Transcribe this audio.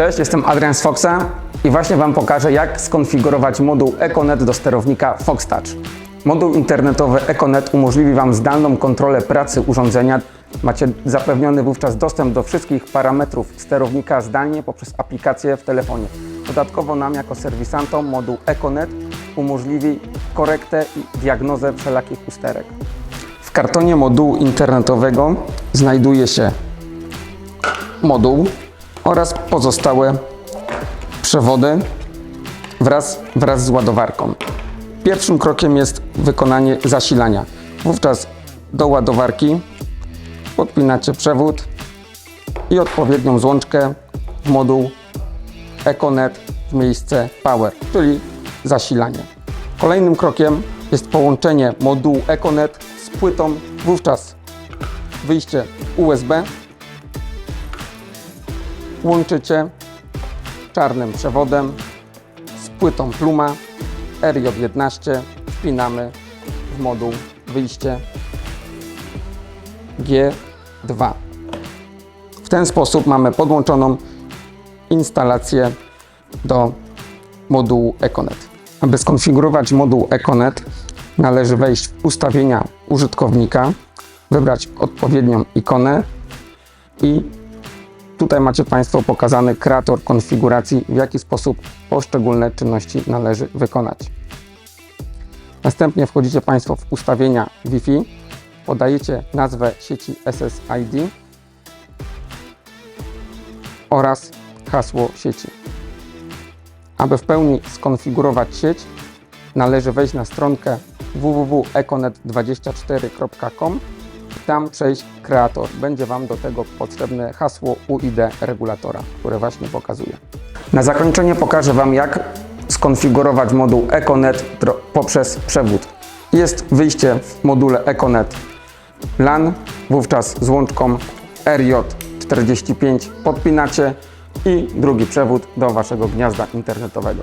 Cześć, jestem Adrian z Foxa i właśnie Wam pokażę, jak skonfigurować moduł Econet do sterownika FoxTouch. Moduł internetowy Econet umożliwi Wam zdalną kontrolę pracy urządzenia. Macie zapewniony wówczas dostęp do wszystkich parametrów sterownika zdalnie poprzez aplikację w telefonie. Dodatkowo nam jako serwisantom moduł Econet umożliwi korektę i diagnozę wszelakich usterek. W kartonie modułu internetowego znajduje się moduł oraz pozostałe przewody wraz, wraz z ładowarką. Pierwszym krokiem jest wykonanie zasilania. Wówczas do ładowarki podpinacie przewód i odpowiednią złączkę w moduł Econet w miejsce Power, czyli zasilanie. Kolejnym krokiem jest połączenie modułu Econet z płytą, wówczas wyjście USB łączycie czarnym przewodem z płytą Pluma RJ11 wpinamy w moduł wyjście G2. W ten sposób mamy podłączoną instalację do modułu Econet. Aby skonfigurować moduł Econet należy wejść w ustawienia użytkownika, wybrać odpowiednią ikonę i Tutaj macie Państwo pokazany kreator konfiguracji, w jaki sposób poszczególne czynności należy wykonać. Następnie wchodzicie Państwo w ustawienia Wi-Fi, podajecie nazwę sieci SSID oraz hasło sieci. Aby w pełni skonfigurować sieć, należy wejść na stronkę www.econet24.com i tam przejść kreator. Będzie Wam do tego potrzebne hasło UID regulatora, które właśnie pokazuję. Na zakończenie pokażę Wam, jak skonfigurować moduł Econet poprzez przewód. Jest wyjście w module Econet LAN, wówczas z łączką RJ45 podpinacie i drugi przewód do Waszego gniazda internetowego.